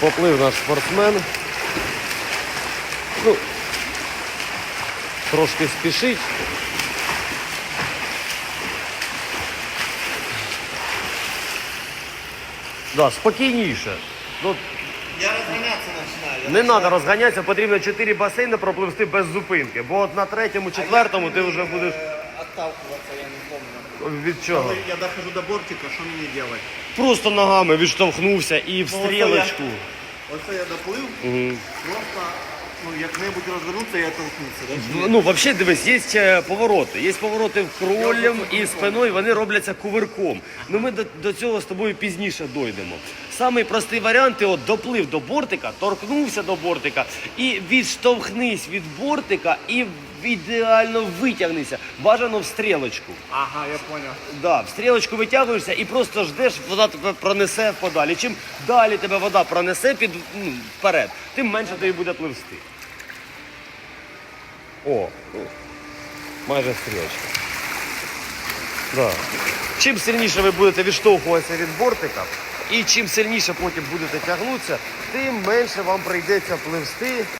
Поплив наш спортсмен. Ну, трошки спішить. Да, спокійніше. Ну, Я розганятися починаю. не треба розганятися, потрібно 4 басейни пропливти без зупинки. Бо от на третьому, четвертому ти вже будеш Отталкиваться я не помню. від чого? Коли я дохожу до бортика, що мені робити? Просто ногами відштовхнувся і в Ну, стрілочку. Оце я доплив, Мгм. просто ну, як-небудь розвернутися, я толкнувся. Да? Ну, Ну, взагалі, дивись, є повороти. Є повороти кролем і спиною, вони робляться кувирком. Ну ми до, до цього з тобою пізніше дойдемо. Самий простий варіант ти от доплив до бортика, торкнувся до бортика і відштовхнись від бортика і ідеально витягнися. Бажано в стрілочку. Ага, я понял. Да, в стрілочку витягуєшся і просто ждеш, вода тебе пронесе подалі. Чим далі тебе вода пронесе під, ну, вперед, тим менше тобі буде пливсти. О, ну, майже стрілочка. Да. Чим сильніше ви будете відштовхуватися від бортика, і чим сильніше потім будете тягнутися, тим менше вам прийдеться пливсти